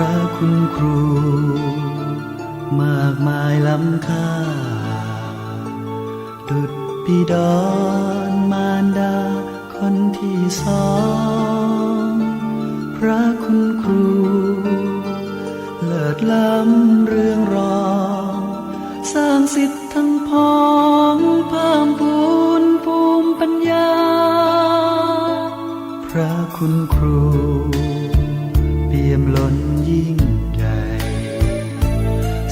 ระคุณครู มากมายล้ำค่า ดุดบิดอนมารดาคนที่สอง พระคุณครู เลิศล้ำเรื่องรอง สร้างสิทธิ์ทั้งพ้องเพิ่มพูนภูมิปัญญา พระคุณครู ยมล้นยิ่งใหญ่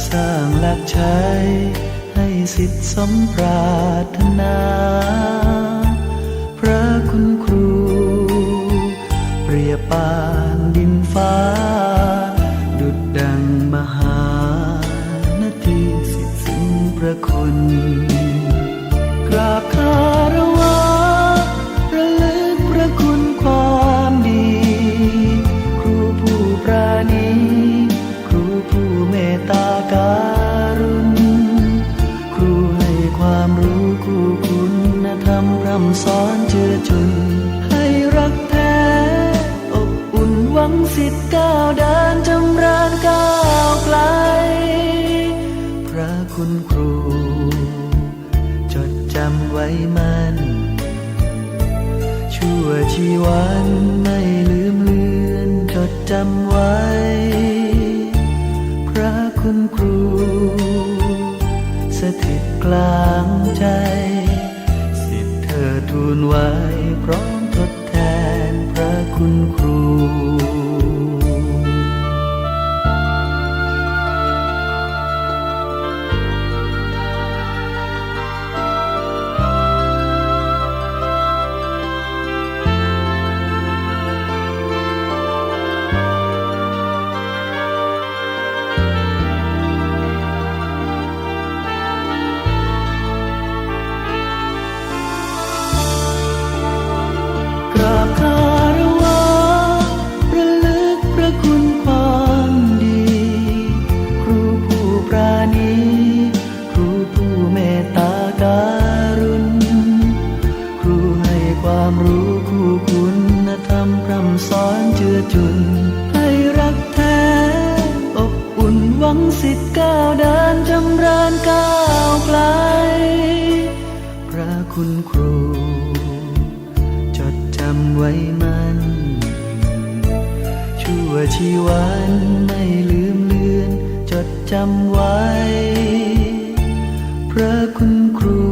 สร้างหลักใช้ให้สิทธิสมปรารถนา พระคุณครู เปรียบปานดินฟ้า ดุดดังมหานาทีสิทธิสิ้นพระคุณ สอนเจือจุน ให้รักแท้อบอุ่นหวังสิทธิ์ก้าวเดินจำเริญก้าวไกล พระคุณครู จดจำไว้มันชั่วชีวันไม่ลืมเลือนจดจำไว้ เจือจุน ให้รักแท้อบอุ่นหวังสิทธิ์ก้าวเดินจำเริญก้าวไกล พระคุณครู จดจำไว้มัน ชั่วชีวันไม่ลืมเลือน จดจำไว้ พระคุณครู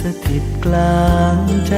สถิตกลางใจ